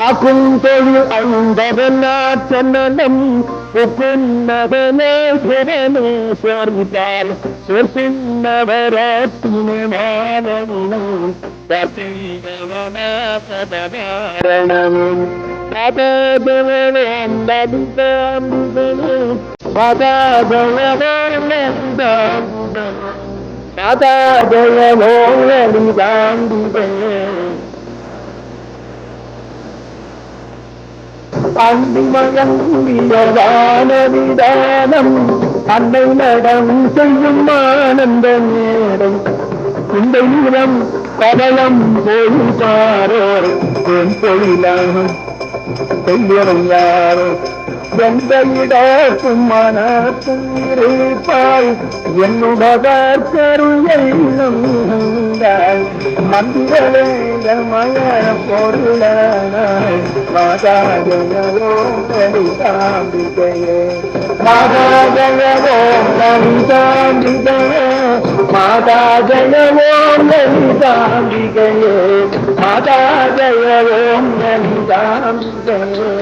அகுந்தொழு அந்தரநாச்சனம் புகுன்னதனே சிறனே சொர்வித்தால் சொர்சின்னவரத்தினமானம் பரணமும் பதபவனந்தம் பதபவனந்தம் அன்பிமயங்குரியதானவிதானம் அன்னை நடம் செய்யும் ஆனந்த நேரம். இந்த நிறம் கவலம் போய் பாரோர் என் தொழிலாகும் செய்யணும் யாரோ? எந்த இடக்கும் மனக்கும் இருப்பாய். என்னுடவர் கருளையிலும் மங்களமய பொருளாய் மாதாஜயோம் கவிதாம்பிகையே மாதாஜயோம் கவிதாம்பிகையே மாதாஜயோம் கவிதாம்பிகையே மாதாஜயோம் கவிதாம்பிகையே